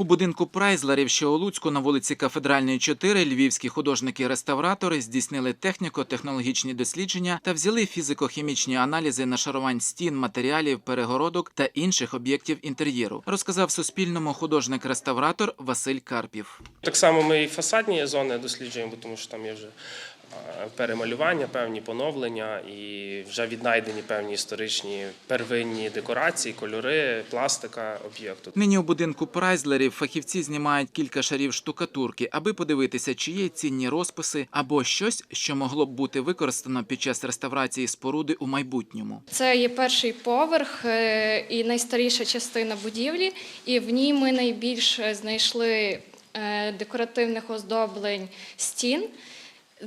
У будинку Прайзлерів, що у Луцьку на вулиці Кафедральної 4, львівські художники-реставратори здійснили техніко-технологічні дослідження та взяли фізико-хімічні аналізи нашарувань стін, матеріалів, перегородок та інших об'єктів інтер'єру, розказав Суспільному художник-реставратор Василь Карпів. Так само ми і фасадні зони досліджуємо, тому що там є вже перемалювання, певні поновлення і вже віднайдені певні історичні первинні декорації, кольори, пластика об'єкту. Нині у будинку Прайзлерів фахівці знімають кілька шарів штукатурки, аби подивитися, чи є цінні розписи або щось, що могло б бути використано під час реставрації споруди у майбутньому. Це є перший поверх е, і найстаріша частина будівлі, і в ній ми найбільше знайшли е, декоративних оздоблень стін.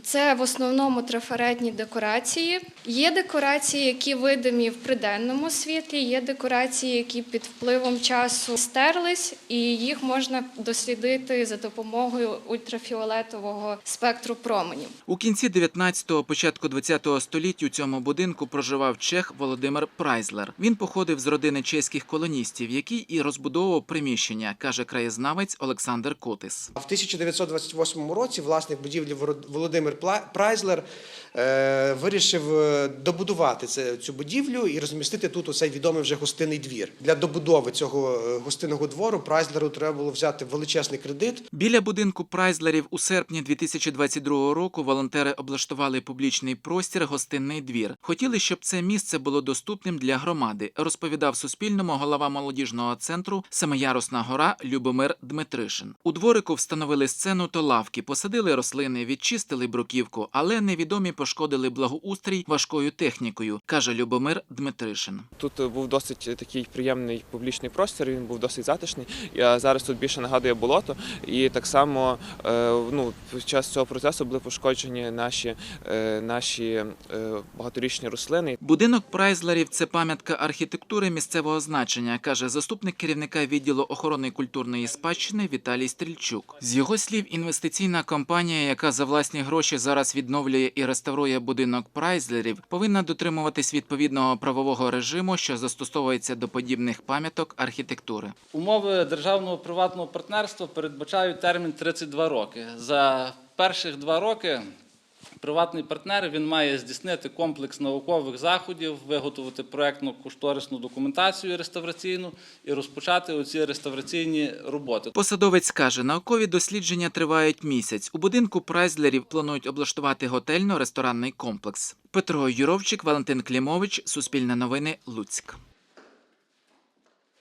Це в основному трафаретні декорації. Є декорації, які видимі в приденному світлі, є декорації, які під впливом часу стерлись, і їх можна дослідити за допомогою ультрафіолетового спектру променів. У кінці 19-го, початку 20-го століть у цьому будинку проживав чех Володимир Прайзлер. Він походив з родини чеських колоністів, який і розбудовував приміщення, каже краєзнавець Олександр Котис. В 1928 році власник будівлі Воро- Володимир Прайзлер е, вирішив е, добудувати цю будівлю і розмістити тут оцей відомий вже гостинний двір. Для добудови цього е, гостинного двору Прайзлеру треба було взяти величезний кредит. Біля будинку Прайзлерів у серпні 2022 року волонтери облаштували публічний простір гостинний двір. Хотіли, щоб це місце було доступним для громади, розповідав Суспільному голова молодіжного центру Семиярусна гора Любомир Дмитришин. У дворику встановили сцену та лавки, посадили рослини, відчистили бруківку, але невідомі пошкодили благоустрій важкою технікою, каже Любомир Дмитришин. Тут е, був досить такий приємний публічний простір, він був досить затишний. А зараз тут більше нагадує болото. І так само е, ну, під час цього процесу були пошкоджені наші, е, наші е, багаторічні рослини. Будинок Прайзлерів це пам'ятка архітектури місцевого значення, каже заступник керівника відділу охорони культурної спадщини Віталій Стрільчук. З його слів, інвестиційна компанія, яка за власні гроші зараз відновлює і реставрує будинок Прайзлерів, повинна дотримуватись відповідного правового режиму, що застосовується до подібних пам'яток архітектури. Умови державного приватного партнерства передбачають термін 32 роки. За перших два роки приватний партнер він має здійснити комплекс наукових заходів, виготовити проектну кошторисну документацію реставраційну і розпочати оці реставраційні роботи. Посадовець каже, наукові дослідження тривають місяць. У будинку Прайзлерів планують облаштувати готельно-ресторанний комплекс. Петро Юровчик, Валентин Клімович, Суспільне новини, Луцьк.